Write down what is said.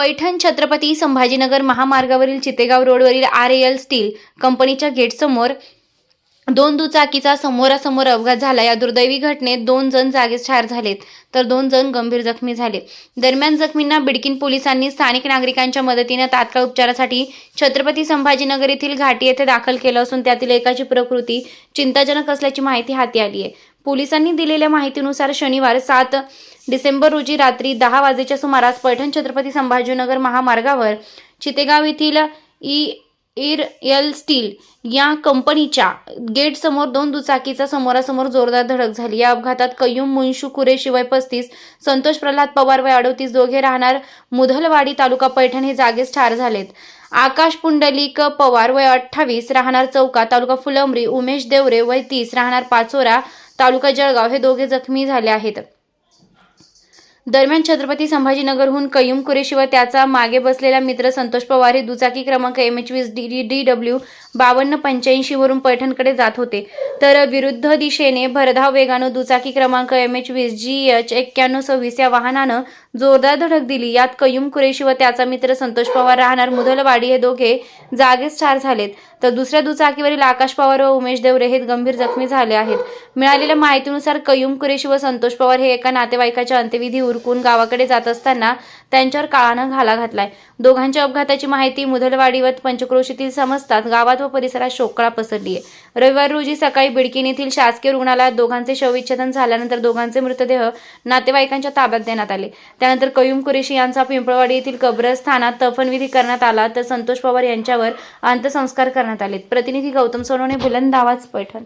पैठण छत्रपती संभाजीनगर महामार्गावरील चितेगाव रोडवरील R L steel कंपनीच्या गेटसमोर दोन दुचाकीचा समोरासमोर अपघात झाला. या दुर्दैवी घटनेत दोन जण जागीच ठार झालेत तर दोन जण गंभीर जखमी झाले. दरम्यान जखमींना बिडकीन पोलिसांनी स्थानिक नागरिकांच्या मदतीने तात्काळ उपचारासाठी छत्रपती संभाजीनगर येथील घाटी येथे दाखल केलं असून त्यातील एकाची प्रकृती चिंताजनक असल्याची माहिती हाती आली आहे. पोलिसांनी दिलेल्या माहितीनुसार शनिवार सात डिसेंबर रोजी रात्री दहा वाजेच्या सुमारास पैठण छत्रपती संभाजीनगर महामार्गावर चितेगाव येथील ई इर एल स्टील या कंपनीच्या गेटसमोर दोन दुचाकीचा समोरासमोर जोरदार धडक झाली. या अपघातात कय्यूम मुंशू कुरेशी वय पस्तीस संतोष प्रल्हाद पवार वय अडोतीस दोघे राहणार मुधलवाडी तालुका पैठण हे जागेच ठार झालेत. आकाश पुंडलिक पवार वय अठ्ठावीस राहणार चौका तालुका फुलंबरी उमेश देवरे वय तीस राहणार पाचोरा तालुका जळगाव हे दोघे जखमी झाले आहेत. दरम्यान छत्रपती संभाजीनगरहून कयुम कुरेशी व त्याचा मागे बसलेला मित्र संतोष पवार हे दुचाकी क्रमांक एम एच वीस डी डी डब्ल्यू बावन्न पंच्याऐंशी वरून पैठणकडे जात होते. तर विरुद्ध दिशेने भरधाव वेगानं दुचाकी क्रमांक एम एच वीस जी एच एक्क्याण्णव सव्वीस या वाहनानं जोरदार धडक दिली. यात कयुम कुरेशी व त्याचा मित्र संतोष पवार राहणार मुधलवाडी हे दोघे जागेच ठार झालेत. तर दुसऱ्या दुचाकीवरील आकाश पवार व उमेश देवरे हे गंभीर जखमी झाले आहेत. मिळालेल्या माहितीनुसार कयुम कुरेशी व संतोष पवार हे एका नातेवाईकाच्या अंत्यविधी उरकून गावाकडे जात असताना त्यांच्यावर काळानं घाला घातलाय. दोघांच्या अपघाताची माहिती मुधलवाडी व पंचक्रोशीतील समजतात गावात व परिसरात शोकळा पसरली आहे रविवार रोजी सकाळी बिडकीन येथील शासकीय रुग्णालयात दोघांचे शवविच्छेदन झाल्यानंतर दोघांचे मृतदेह नातेवाईकांच्या ताब्यात देण्यात आले. त्यानंतर कयूम कुरेशी यांचा पिंपळवाडी येथील कब्रस्थानात दफनविधी करण्यात आला तर संतोष पवार यांच्यावर अंत्यसंस्कार करण्यात आले प्रतिनिधी गौतम सोनवणे बुलंद आवाज पैठण.